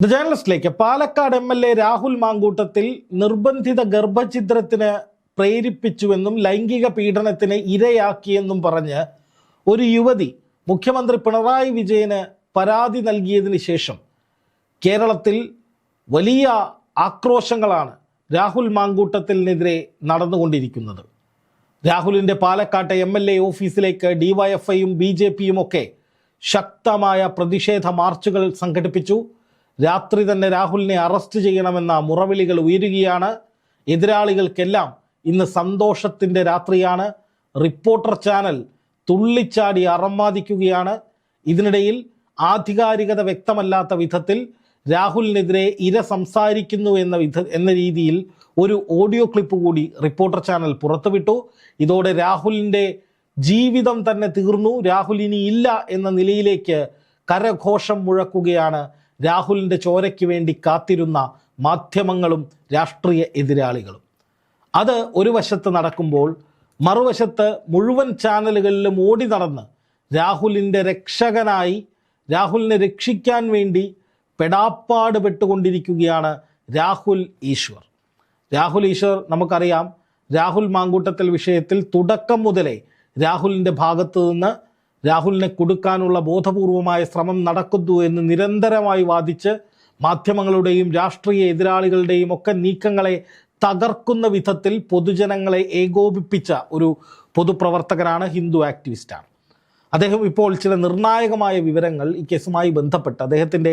The ജേർണലിസ്റ്റിലേക്ക് Palakkad M L A Rahul Mamkootathil നിർബന്ധിത ഗർഭഛിദ്രത്തിന് പ്രേരിപ്പിച്ചുവെന്നും ലൈംഗിക പീഡനത്തിന് ഇരയാക്കിയെന്നും പറഞ്ഞ് ഒരു യുവതി മുഖ്യമന്ത്രി പിണറായി വിജയന് പരാതി നൽകിയതിന് ശേഷം കേരളത്തിൽ വലിയ ആക്രോശങ്ങളാണ് രാഹുൽ മാങ്കൂട്ടത്തിനെതിരെ നടന്നുകൊണ്ടിരിക്കുന്നത്. രാഹുലിന്റെ പാലക്കാട്ടെ എം എൽ എ ഓഫീസിലേക്ക് ഡിവൈഎഫ്ഐയും ബി ജെ പിയും ഒക്കെ ശക്തമായ പ്രതിഷേധ മാർച്ചുകൾ സംഘടിപ്പിച്ചു. രാത്രി തന്നെ രാഹുലിനെ അറസ്റ്റ് ചെയ്യണമെന്ന മുറവിളികൾ ഉയരുകയാണ്. എതിരാളികൾക്കെല്ലാം ഇന്ന് സന്തോഷത്തിന്റെ രാത്രിയാണ്. റിപ്പോർട്ടർ ചാനൽ തുള്ളിച്ചാടി അറമാദിക്കുകയാണ് ഇതിനിടയിൽ ആധികാരികത വ്യക്തമല്ലാത്ത വിധത്തിൽ രാഹുലിനെതിരെ ഇര സംസാരിക്കുന്നു എന്ന വിധ എന്ന രീതിയിൽ ഒരു ഓഡിയോ ക്ലിപ്പ് കൂടി റിപ്പോർട്ടർ ചാനൽ പുറത്തുവിട്ടു. ഇതോടെ രാഹുലിന്റെ ജീവിതം തന്നെ തീർന്നു. രാഹുൽ ഇനി ഇല്ല എന്ന നിലയിലേക്ക് കരഘോഷം മുഴക്കുകയാണ് രാഹുലിന്റെ ചോരയ്ക്ക് വേണ്ടി കാത്തിരുന്ന മാധ്യമങ്ങളും രാഷ്ട്രീയ എതിരാളികളും. അത് ഒരു വശത്ത് നടക്കുമ്പോൾ മറുവശത്ത് മുഴുവൻ ചാനലുകളിലും ഓടി നടന്ന് രാഹുലിന്റെ രക്ഷകനായി രാഹുലിനെ രക്ഷിക്കാൻ വേണ്ടി പെടാപ്പാട് പെട്ടുകൊണ്ടിരിക്കുകയാണ് രാഹുൽ ഈശ്വർ. രാഹുൽ ഈശ്വർ നമുക്കറിയാം രാഹുൽ മാങ്കൂട്ടത്തിൽ വിഷയത്തിൽ തുടക്കം മുതലേ രാഹുലിന്റെ ഭാഗത്തു നിന്ന് രാഹുലിനെ കൊടുക്കാനുള്ള ബോധപൂർവമായ ശ്രമം നടക്കുന്നു എന്ന് നിരന്തരമായി വാദിച്ച് മാധ്യമങ്ങളുടെയും രാഷ്ട്രീയ എതിരാളികളുടെയും ഒക്കെ നീക്കങ്ങളെ തകർക്കുന്ന വിധത്തിൽ പൊതുജനങ്ങളെ ഏകോപിപ്പിച്ച ഒരു പൊതുപ്രവർത്തകനാണ് ഹിന്ദു ആക്ടിവിസ്റ്റാണ്. അദ്ദേഹം ഇപ്പോൾ ചില നിർണായകമായ വിവരങ്ങൾ ഈ കേസുമായി ബന്ധപ്പെട്ട് അദ്ദേഹത്തിന്റെ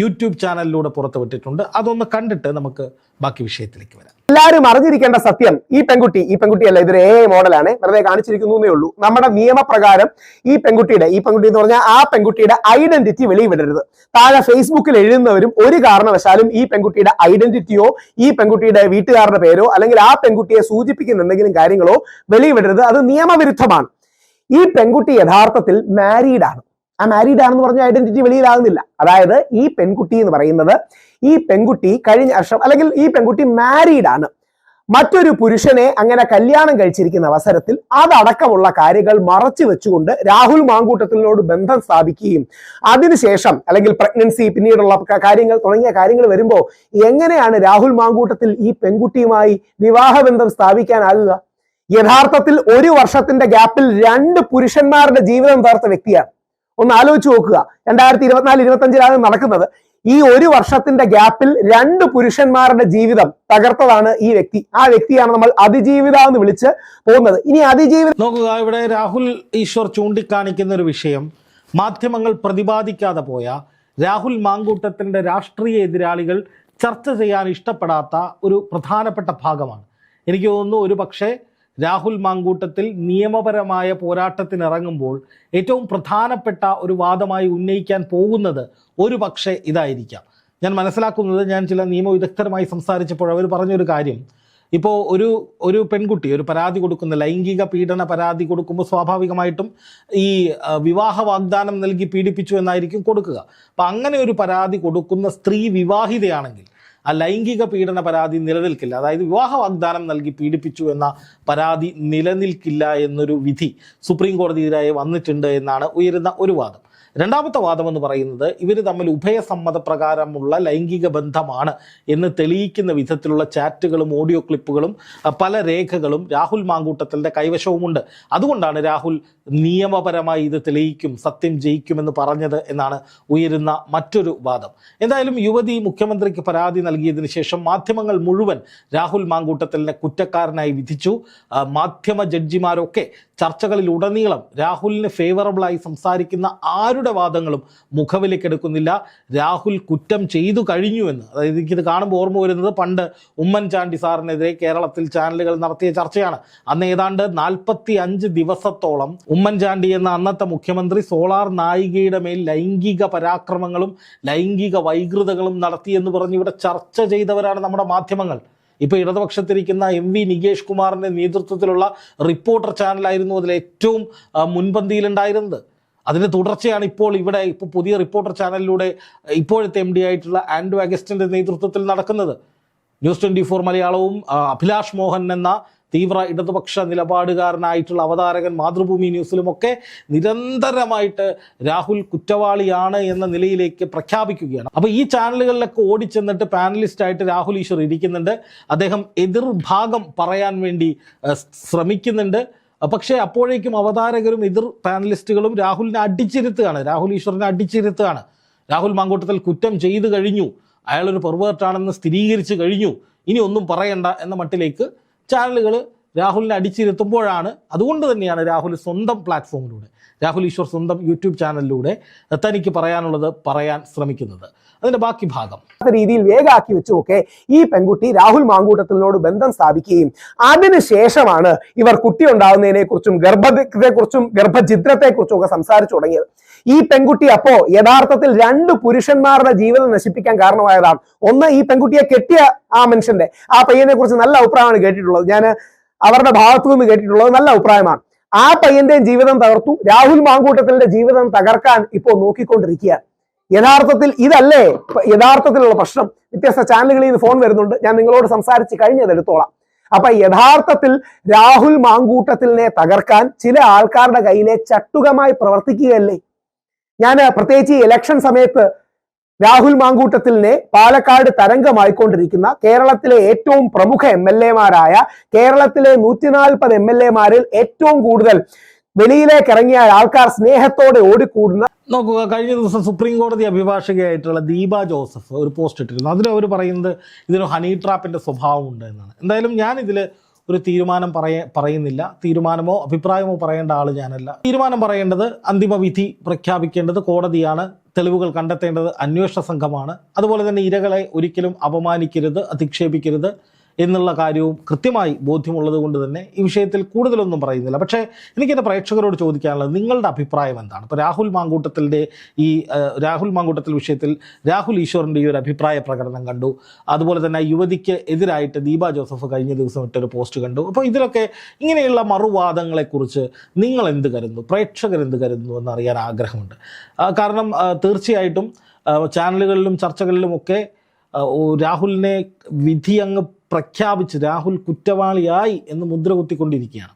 യൂട്യൂബ് ചാനലിലൂടെ പുറത്തുവിട്ടിട്ടുണ്ട്. അതൊന്ന് കണ്ടിട്ട് നമുക്ക് ബാക്കി വിഷയത്തിലേക്ക് വരാം. എല്ലാവരും അറിഞ്ഞിരിക്കേണ്ട സത്യം ഈ പെൺകുട്ടി ഈ പെൺകുട്ടിയല്ല ഇതൊരു എ മോഡലാണ്. വെറുതെ കാണിച്ചിരിക്കുന്നേ ഉള്ളൂ. നമ്മുടെ നിയമപ്രകാരം ഈ പെൺകുട്ടിയുടെ ഈ പെൺകുട്ടി എന്ന് പറഞ്ഞാൽ ആ പെൺകുട്ടിയുടെ ഐഡന്റിറ്റി വെളിവിടരുത് താഴെ ഫേസ്ബുക്കിൽ എഴുതുന്നവരും ഒരു കാരണവശാലും ഈ പെൺകുട്ടിയുടെ ഐഡന്റിറ്റിയോ ഈ പെൺകുട്ടിയുടെ വീട്ടുകാരുടെ പേരോ അല്ലെങ്കിൽ ആ പെൺകുട്ടിയെ സൂചിപ്പിക്കുന്ന എന്തെങ്കിലും കാര്യങ്ങളോ വെളിവിടരുത് അത് നിയമവിരുദ്ധമാണ്. ഈ പെൺകുട്ടി യഥാർത്ഥത്തിൽ മാരീഡ് ആണ്. ആ മാരീഡ് ആണെന്ന് പറഞ്ഞ ഐഡന്റിറ്റി വെളിയിലാകുന്നില്ല. അതായത് ഈ പെൺകുട്ടി എന്ന് പറയുന്നത് ഈ പെൺകുട്ടി കഴിഞ്ഞ വർഷം അല്ലെങ്കിൽ ഈ പെൺകുട്ടി മാരീഡ് ആണ്. മറ്റൊരു പുരുഷനെ അങ്ങനെ കല്യാണം കഴിച്ചിരിക്കുന്ന അവസരത്തിൽ അതടക്കമുള്ള കാര്യങ്ങൾ മറച്ചു വെച്ചുകൊണ്ട് രാഹുൽ മാങ്കൂട്ടത്തിനോട് ബന്ധം സ്ഥാപിക്കുകയും അതിനുശേഷം അല്ലെങ്കിൽ പ്രഗ്നൻസി പിന്നീടുള്ള കാര്യങ്ങൾ തുടങ്ങിയ കാര്യങ്ങൾ വരുമ്പോൾ എങ്ങനെയാണ് രാഹുൽ മാങ്കൂട്ടത്തിൽ ഈ പെൺകുട്ടിയുമായി വിവാഹബന്ധം സ്ഥാപിക്കാനാകുക? യഥാർത്ഥത്തിൽ ഒരു വർഷത്തിന്റെ ഗ്യാപ്പിൽ രണ്ട് പുരുഷന്മാരുടെ ജീവിതം തകർത്ത വ്യക്തിയാണ്. ഒന്ന് ആലോചിച്ച് നോക്കുക. രണ്ടായിരത്തി ഇരുപത്തിനാല് ഇരുപത്തഞ്ചിലാണ് നടക്കുന്നത്. ഈ ഒരു വർഷത്തിന്റെ ഗ്യാപ്പിൽ രണ്ട് പുരുഷന്മാരുടെ ജീവിതം തകർത്തതാണ് ഈ വ്യക്തി. ആ വ്യക്തിയാണ് നമ്മൾ അതിജീവിത എന്ന് വിളിച്ച് പോകുന്നത്. ഇനി അതിജീവിത നോക്കുക ഇവിടെ രാഹുൽ ഈശ്വർ ചൂണ്ടിക്കാണിക്കുന്ന ഒരു വിഷയം. മാധ്യമങ്ങൾ പ്രതിപാദിക്കാതെ പോയ രാഹുൽ മാങ്കൂട്ടത്തിന്റെ രാഷ്ട്രീയ എതിരാളികൾ ചർച്ച ചെയ്യാൻ ഇഷ്ടപ്പെടാത്ത ഒരു പ്രധാനപ്പെട്ട ഭാഗമാണ്. എനിക്ക് തോന്നുന്നു ഒരു പക്ഷേ രാഹുൽ മാങ്കൂട്ടത്തിൽ നിയമപരമായ പോരാട്ടത്തിനിറങ്ങുമ്പോൾ ഏറ്റവും പ്രധാനപ്പെട്ട ഒരു വാദമായി ഉന്നയിക്കാൻ പോകുന്നത് ഒരു പക്ഷേ ഇതായിരിക്കാം. ഞാൻ മനസ്സിലാക്കുന്നത് ഞാൻ ചില നിയമ നിയമവിദഗ്ധരുമായി സംസാരിച്ചപ്പോൾ അവർ പറഞ്ഞൊരു കാര്യം. ഇപ്പോൾ ഒരു ഒരു പെൺകുട്ടി ഒരു പരാതി കൊടുക്കുന്ന ലൈംഗിക പീഡന പരാതി കൊടുക്കുമ്പോൾ സ്വാഭാവികമായിട്ടും ഈ വിവാഹ വാഗ്ദാനം നൽകി പീഡിപ്പിച്ചു എന്നായിരിക്കും കൊടുക്കുക. അപ്പം അങ്ങനെ ഒരു പരാതി കൊടുക്കുന്ന സ്ത്രീ വിവാഹിതയാണെങ്കിൽ ആ ലൈംഗിക പീഡന പരാതി നിലനിൽക്കില്ല. അതായത് വിവാഹ വാഗ്ദാനം നൽകി പീഡിപ്പിച്ചു എന്ന പരാതി നിലനിൽക്കില്ല എന്നൊരു വിധി സുപ്രീം കോടതിയിലായി വന്നിട്ടുണ്ട് എന്നാണ് ഉയരുന്ന ഒരു വാദം. രണ്ടാമത്തെ വാദം എന്ന് പറയുന്നത് ഇവർ തമ്മിൽ ഉഭയസമ്മത പ്രകാരമുള്ള ലൈംഗിക ബന്ധമാണ് എന്ന് തെളിയിക്കുന്ന വിധത്തിലുള്ള ചാറ്റുകളും ഓഡിയോ ക്ലിപ്പുകളും പല രേഖകളും രാഹുൽ മാങ്കൂട്ടത്തിന്റെ കൈവശവുമുണ്ട്. അതുകൊണ്ടാണ് രാഹുൽ നിയമപരമായി ഇത് തെളിയിക്കും സത്യം ജയിക്കുമെന്ന് പറഞ്ഞത് എന്നാണ് ഉയരുന്ന മറ്റൊരു വാദം. എന്തായാലും യുവതി മുഖ്യമന്ത്രിക്ക് പരാതി നൽകിയതിനു ശേഷം മാധ്യമങ്ങൾ മുഴുവൻ രാഹുൽ മാങ്കൂട്ടത്തിലിനെ കുറ്റക്കാരനായി വിധിച്ചു. മാധ്യമ ജഡ്ജിമാരൊക്കെ ചർച്ചകളിലുടനീളം രാഹുലിന് ഫേവറബിളായി സംസാരിക്കുന്ന ആരുടെ വാദങ്ങളും മുഖവിലേക്കെടുക്കുന്നില്ല രാഹുൽ കുറ്റം ചെയ്തു കഴിഞ്ഞുവെന്ന് അതായത് എനിക്കിത് കാണുമ്പോൾ ഓർമ്മ വരുന്നത് പണ്ട് ഉമ്മൻചാണ്ടി സാറിനെതിരെ കേരളത്തിൽ ചാനലുകൾ നടത്തിയ ചർച്ചയാണ്. അന്ന് ഏതാണ്ട് നാൽപ്പത്തി അഞ്ച് ദിവസത്തോളം ഉമ്മൻചാണ്ടി എന്ന അന്നത്തെ മുഖ്യമന്ത്രി സോളാർ നായികയുടെ മേൽ ലൈംഗിക പരാക്രമങ്ങളും ലൈംഗിക വൈകൃതങ്ങളും നടത്തിയെന്ന് പറഞ്ഞ് ഇവിടെ ചർച്ച ചെയ്തവരാണ് നമ്മുടെ മാധ്യമങ്ങൾ. ഇപ്പോൾ ഇടതുപക്ഷത്തിരിക്കുന്ന എം വി നികേഷ് കുമാറിന്റെ നേതൃത്വത്തിലുള്ള റിപ്പോർട്ടർ ചാനലായിരുന്നു അതിൽ ഏറ്റവും മുൻപന്തിയിലുണ്ടായിരുന്നത്. അതിന്റെ തുടർച്ചയാണ് ഇപ്പോൾ ഇവിടെ ഇപ്പോൾ പുതിയ റിപ്പോർട്ടർ ചാനലിലൂടെ ഇപ്പോഴത്തെ എം ഡി ആയിട്ടുള്ള ആൻഡ്രു അഗസ്റ്റിന്റെ നേതൃത്വത്തിൽ നടക്കുന്നത്. ന്യൂസ് ട്വന്റി ഫോർ മലയാളവും അഭിലാഷ് മോഹൻ എന്ന തീവ്ര ഇടതുപക്ഷ നിലപാടുകാരനായിട്ടുള്ള അവതാരകൻ മാതൃഭൂമി ന്യൂസിലുമൊക്കെ നിരന്തരമായിട്ട് രാഹുൽ കുറ്റവാളിയാണ് എന്ന നിലയിലേക്ക് പ്രഖ്യാപിക്കുകയാണ്. അപ്പോൾ ഈ ചാനലുകളിലൊക്കെ ഓടിച്ചെന്നിട്ട് പാനലിസ്റ്റായിട്ട് രാഹുൽ ഈശ്വർ ഇരിക്കുന്നുണ്ട്. അദ്ദേഹം എതിർഭാഗം പറയാൻ വേണ്ടി ശ്രമിക്കുന്നുണ്ട്. പക്ഷേ അപ്പോഴേക്കും അവതാരകരും എതിർ പാനലിസ്റ്റുകളും രാഹുലിനെ അടിച്ചിരുത്തുകയാണ്. രാഹുൽ ഈശ്വറിനെ അടിച്ചിരുത്തുകയാണ്. രാഹുൽ മാങ്കൂട്ടത്തിൽ കുറ്റം ചെയ്തു കഴിഞ്ഞു. അയാളൊരു പെർവേർട്ടാണെന്ന് സ്ഥിരീകരിച്ചു കഴിഞ്ഞു. ഇനി ഒന്നും പറയണ്ട എന്ന മട്ടിലേക്ക് ചാനലുകൾ രാഹുലിനെ അടിച്ചിരുത്തുമ്പോഴാണ് അതുകൊണ്ട് തന്നെയാണ് രാഹുൽ സ്വന്തം പ്ലാറ്റ്ഫോമിലൂടെ രാഹുൽ ഈശ്വർ സ്വന്തം യൂട്യൂബ് ചാനലിലൂടെ തനിക്ക് പറയാനുള്ളത് പറയാൻ ശ്രമിക്കുന്നത്. അതിന്റെ ബാക്കി ഭാഗം. രീതിയിൽ വേഗാക്കി വെച്ചുമൊക്കെ ഈ പെൺകുട്ടി രാഹുൽ മാങ്കൂട്ടത്തിനോട് ബന്ധം സ്ഥാപിക്കുകയും അതിനുശേഷമാണ് ഇവർ കുട്ടി ഉണ്ടാകുന്നതിനെ കുറിച്ചും ഗർഭത്തെ കുറിച്ചും ഗർഭഛിദ്രത്തെ കുറിച്ചും ഒക്കെ സംസാരിച്ചു തുടങ്ങിയത്. ഈ പെൺകുട്ടി അപ്പോ യഥാർത്ഥത്തിൽ രണ്ട് പുരുഷന്മാരുടെ ജീവിതം നശിപ്പിക്കാൻ കാരണമായതാണ്. ഒന്ന് ഈ പെൺകുട്ടിയെ കെട്ടിയ ആ മനുഷ്യന്റെ ആ പയ്യനെ കുറിച്ച് നല്ല അഭിപ്രായമാണ് കേട്ടിട്ടുള്ളത്. ഞാൻ അവരുടെ ഭാഗത്തു നിന്ന് കേട്ടിട്ടുള്ളത് നല്ല അഭിപ്രായമാണ്. ആ പയ്യന്റെയും ജീവിതം തകർത്തു. രാഹുൽ മാങ്കൂട്ടത്തിന്റെ ജീവിതം തകർക്കാൻ ഇപ്പോൾ നോക്കിക്കൊണ്ടിരിക്കുകയാണ്. യഥാർത്ഥത്തിൽ ഇതല്ലേ? യഥാർത്ഥത്തിലുള്ള പ്രശ്നം. വ്യത്യസ്ത ചാനലുകളിൽ നിന്ന് ഫോൺ വരുന്നുണ്ട്. ഞാൻ നിങ്ങളോട് സംസാരിച്ച് കഴിഞ്ഞത് എടുത്തോളാം. അപ്പൊ യഥാർത്ഥത്തിൽ രാഹുൽ മാങ്കൂട്ടത്തിനെ തകർക്കാൻ ചില ആൾക്കാരുടെ കയ്യിലെ ചട്ടുകമായി പ്രവർത്തിക്കുകയല്ലേ? ഞാൻ പ്രത്യേകിച്ച് ഈ ഇലക്ഷൻ സമയത്ത് രാഹുൽ മാങ്കൂട്ടത്തിലിനെ പാലക്കാട് തരംഗമായിക്കൊണ്ടിരിക്കുന്ന കേരളത്തിലെ ഏറ്റവും പ്രമുഖ എം എൽ എമാരായ കേരളത്തിലെ നൂറ്റി നാൽപ്പത് എം എൽ എമാരിൽ ഏറ്റവും കൂടുതൽ വെളിയിലേക്ക് ഇറങ്ങിയ ആൾക്കാർ സ്നേഹത്തോടെ ഓടിക്കൂടുന്ന നോക്കുക കഴിഞ്ഞ ദിവസം സുപ്രീം കോടതി അഭിഭാഷകയായിട്ടുള്ള ദീപ ജോസഫ് ഒരു പോസ്റ്റ് ഇട്ടിരുന്നു. അതിൽ അവർ പറയുന്നത് ഇതിന് ഹണി ട്രാപ്പിന്റെ സ്വഭാവമുണ്ട് എന്നാണ്. എന്തായാലും ഞാൻ ഇതിൽ ഒരു തീരുമാനം പറയ പറയുന്നില്ല. തീരുമാനമോ അഭിപ്രായമോ പറയേണ്ട ആൾ ഞാനല്ല. തീരുമാനം പറയേണ്ടത് അന്തിമവിധി പ്രഖ്യാപിക്കേണ്ടത് കോടതിയാണ്. തെളിവുകൾ കണ്ടെത്തേണ്ടത് അന്വേഷണ സംഘമാണ്. അതുപോലെ തന്നെ ഇരകളെ ഒരിക്കലും അപമാനിക്കരുത് അധിക്ഷേപിക്കരുത്. എന്നുള്ള കാര്യവും കൃത്യമായി ബോധ്യമുള്ളത് കൊണ്ട് തന്നെ ഈ വിഷയത്തിൽ കൂടുതലൊന്നും പറയുന്നില്ല. പക്ഷേ എനിക്ക് എന്റെ പ്രേക്ഷകരോട് ചോദിക്കാനുള്ളത് നിങ്ങളുടെ അഭിപ്രായം എന്താണ്? ഇപ്പോൾ രാഹുൽ മാങ്കൂട്ടത്തിന്റെ ഈ രാഹുൽ മാങ്കൂട്ടത്തിൽ വിഷയത്തിൽ രാഹുൽ ഈശ്വറിന്റെ ഈ ഒരു അഭിപ്രായ പ്രകടനം കണ്ടു. അതുപോലെ തന്നെ യുവതിക്ക് എതിരായിട്ട് ദീപ ജോസഫ് കഴിഞ്ഞ ദിവസം ഇട്ടൊരു പോസ്റ്റ് കണ്ടു. അപ്പോൾ ഇതിലൊക്കെ ഇങ്ങനെയുള്ള മറുവാദങ്ങളെക്കുറിച്ച് നിങ്ങൾ എന്ത് കരുതുന്നു? പ്രേക്ഷകർ എന്ത് കരുതുന്നു എന്നറിയാൻ ആഗ്രഹമുണ്ട്. കാരണം തീർച്ചയായിട്ടും ചാനലുകളിലും ചർച്ചകളിലും ഒക്കെ രാഹുലിനെ വിധി അങ്ങ് പ്രഖ്യാപിച്ച് രാഹുൽ കുറ്റവാളിയായി എന്ന് മുദ്ര കുത്തിക്കൊണ്ടിരിക്കുകയാണ്.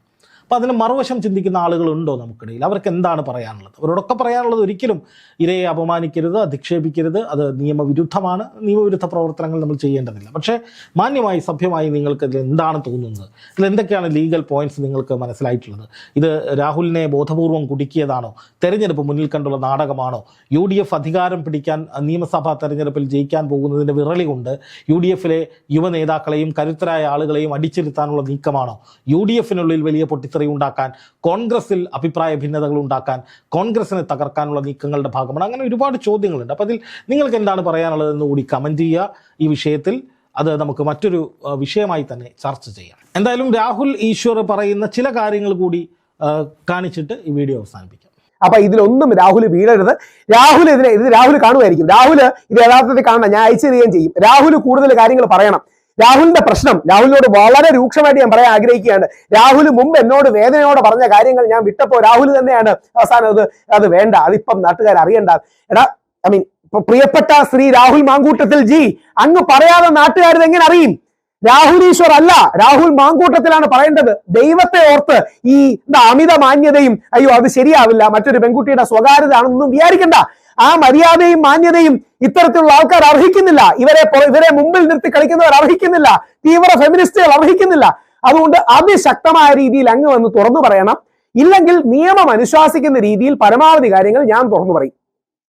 അപ്പോൾ അതിന് മറുവശം ചിന്തിക്കുന്ന ആളുകളുണ്ടോ നമുക്കിടയിൽ? അവർക്ക് എന്താണ് പറയാനുള്ളത്? അവരോടൊക്കെ പറയാനുള്ളത് ഒരിക്കലും ഇരയെ അപമാനിക്കരുത് അധിക്ഷേപിക്കരുത് അത് നിയമവിരുദ്ധമാണ്. നിയമവിരുദ്ധ പ്രവർത്തനങ്ങൾ നമ്മൾ ചെയ്യേണ്ടതില്ല. പക്ഷേ മാന്യമായി സഭ്യമായി നിങ്ങൾക്ക് ഇതിൽ എന്താണ് തോന്നുന്നത്? ഇതിൽ എന്തൊക്കെയാണ് ലീഗൽ പോയിന്റ്സ് നിങ്ങൾക്ക് മനസ്സിലായിട്ടുള്ളത്? ഇത് രാഹുലിനെ ബോധപൂർവം കുടുക്കിയതാണോ? തെരഞ്ഞെടുപ്പ് മുന്നിൽ കണ്ടുള്ള നാടകമാണോ? യു ഡി എഫ് അധികാരം പിടിക്കാൻ നിയമസഭാ തെരഞ്ഞെടുപ്പിൽ ജയിക്കാൻ പോകുന്നതിന്റെ വിറളി കൊണ്ട് യു ഡി എഫിലെ യുവ നേതാക്കളെയും കരുത്തരായ ആളുകളെയും അടിച്ചിരുത്താനുള്ള നീക്കമാണോ? യു ഡി എഫിനുള്ളിൽ വലിയ പൊട്ടിത്തെറി ഉണ്ടാക്കാൻ കോൺഗ്രസിൽ അഭിപ്രായ ഭിന്നതകൾ ഉണ്ടാക്കാൻ കോൺഗ്രസിനെ തകർക്കാനുള്ള നീക്കങ്ങളുടെ ഭാഗമാണ്. അങ്ങനെ ഒരുപാട് ചോദ്യങ്ങളുണ്ട്. അപ്പോൾ അതിൽ നിങ്ങൾക്ക് എന്താണ് പറയാനുള്ളതെന്ന് കൂടി കമന്റ് ചെയ്യുക. ഈ വിഷയത്തിൽ അത് നമുക്ക് മറ്റൊരു വിഷയമായി തന്നെ ചർച്ച ചെയ്യാം. എന്തായാലും രാഹുൽ ഈശ്വർ പറയുന്ന ചില കാര്യങ്ങൾ കൂടി കാണിച്ചിട്ട് ഈ വീഡിയോ അവസാനിപ്പിക്കാം. അപ്പൊ ഇതിലൊന്നും രാഹുൽ വീഴരുത്. രാഹുൽ ഇതിനെ ഇത് രാഹുൽ കാണുമായിരിക്കും. രാഹുൽ ഇത് യഥാർത്ഥത്തിൽ കാണണം ഞാൻ അയച്ചു തരികയും ചെയ്യും. രാഹുൽ കൂടുതൽ കാര്യങ്ങൾ പറയണം. രാഹുലിന്റെ പ്രശ്നം. രാഹുലിനോട് വളരെ രൂക്ഷമായിട്ട് ഞാൻ പറയാൻ ആഗ്രഹിക്കുകയാണ്. രാഹുൽ മുമ്പ് എന്നോട് വേദനയോടെ പറഞ്ഞ കാര്യങ്ങൾ ഞാൻ വിട്ടപ്പോ രാഹുൽ തന്നെയാണ് അവസാനം അത് അത് വേണ്ട. അതിപ്പം നാട്ടുകാർ അറിയണ്ട. എടാ ഐ മീൻ പ്രിയപ്പെട്ട ശ്രീ രാഹുൽ മാങ്കൂട്ടത്തിൽ ജി അങ്ങ് പറയാതെ നാട്ടുകാർ എങ്ങനെ അറിയും? രാഹുൽ ഈശ്വർ അല്ല. രാഹുൽ മാങ്കൂട്ടത്തിലാണ് പറയേണ്ടത്. ദൈവത്തെ ഓർത്ത് ഈ എന്താ അമിത മാന്യതയും അയ്യോ അത് ശരിയാവില്ല. മറ്റൊരു പെൺകുട്ടിയുടെ സ്വകാര്യത ആണെന്നൊന്നും വിചാരിക്കണ്ട. ആ മര്യാദയും മാന്യതയും ഇത്തരത്തിലുള്ള ആൾക്കാർ അർഹിക്കുന്നില്ല. ഇവരെ ഇവരെ മുമ്പിൽ നിർത്തി കളിക്കുന്നവർ അർഹിക്കുന്നില്ല. തീവ്ര ഫെമിനിസ്റ്റുകൾ അർഹിക്കുന്നില്ല. അതുകൊണ്ട് അതിശക്തമായ രീതിയിൽ അങ്ങ് വന്ന് തുറന്നു പറയണം. ഇല്ലെങ്കിൽ നിയമം അനുശാസിക്കുന്ന രീതിയിൽ പരമാവധി കാര്യങ്ങൾ ഞാൻ തുറന്നു പറയും.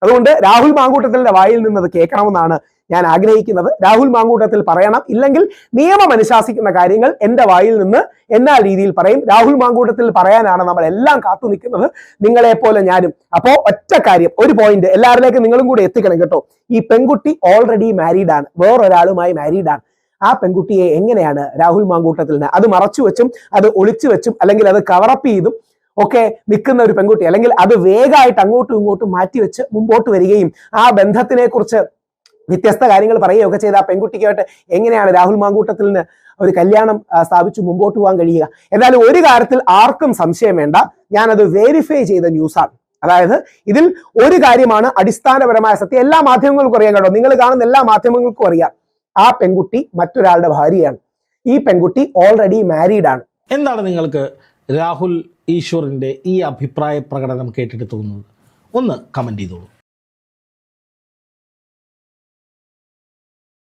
അതുകൊണ്ട് രാഹുൽ മാങ്കൂട്ടത്തിന്റെ വായിൽ നിന്ന് അത് കേൾക്കണമെന്നാണ് ഞാൻ ആഗ്രഹിക്കുന്നത് രാഹുൽ മാങ്കൂട്ടത്തിൽ പറയണം. ഇല്ലെങ്കിൽ നിയമം അനുശാസിക്കുന്ന കാര്യങ്ങൾ എന്റെ വായിൽ നിന്ന് എന്നാ രീതിയിൽ പറയും. രാഹുൽ മാങ്കൂട്ടത്തിൽ പറയാനാണ് നമ്മൾ എല്ലാം കാത്തു നിൽക്കുന്നത്. നിങ്ങളെ പോലെ ഞാനും. അപ്പോ ഒറ്റ കാര്യം ഒരു പോയിന്റ് എല്ലാവരിലേക്കും നിങ്ങളും കൂടി എത്തിക്കണം കേട്ടോ. ഈ പെൺകുട്ടി ഓൾറെഡി മാരീഡ് ആണ്. വേറൊരാളുമായി മാരീഡ് ആണ്. ആ പെൺകുട്ടിയെ എങ്ങനെയാണ് രാഹുൽ മാങ്കൂട്ടത്തിൽ അത് മറച്ചു വെച്ചും അത് ഒളിച്ചു വെച്ചും അല്ലെങ്കിൽ അത് കവറപ്പ് ചെയ്തും ഒക്കെ നിൽക്കുന്ന ഒരു പെൺകുട്ടി അല്ലെങ്കിൽ അത് വേഗമായിട്ട് അങ്ങോട്ടും ഇങ്ങോട്ടും മാറ്റിവെച്ച് മുമ്പോട്ട് വരികയും ആ ബന്ധത്തിനെ കുറിച്ച് വ്യത്യസ്ത കാര്യങ്ങൾ പറയുകയൊക്കെ ചെയ്ത ആ പെൺകുട്ടിക്കായിട്ട് എങ്ങനെയാണ് രാഹുൽ മാങ്കൂട്ടത്തിൽ നിന്ന് ഒരു കല്യാണം സ്ഥാപിച്ച് മുമ്പോട്ട് പോകാൻ കഴിയുക? എന്നാലും ഒരു കാര്യത്തിൽ ആർക്കും സംശയം വേണ്ട. ഞാനത് വെരിഫൈ ചെയ്ത ന്യൂസാണ് അതായത് ഇതിൽ ഒരു കാര്യമാണ് അടിസ്ഥാനപരമായ സത്യം. എല്ലാ മാധ്യമങ്ങൾക്കും അറിയാം കേട്ടോ. നിങ്ങൾ കാണുന്ന എല്ലാ മാധ്യമങ്ങൾക്കും അറിയാം. ആ പെൺകുട്ടി മറ്റൊരാളുടെ ഭാര്യയാണ്. ഈ പെൺകുട്ടി ഓൾറെഡി മാരീഡ് ആണ്. എന്താണ് നിങ്ങൾക്ക് രാഹുൽ ഈശ്വറിന്റെ ഈ അഭിപ്രായ പ്രകടനം കേട്ടിട്ട് തോന്നുന്നത്? ഒന്ന് കമന്റ് ചെയ്തോളൂ.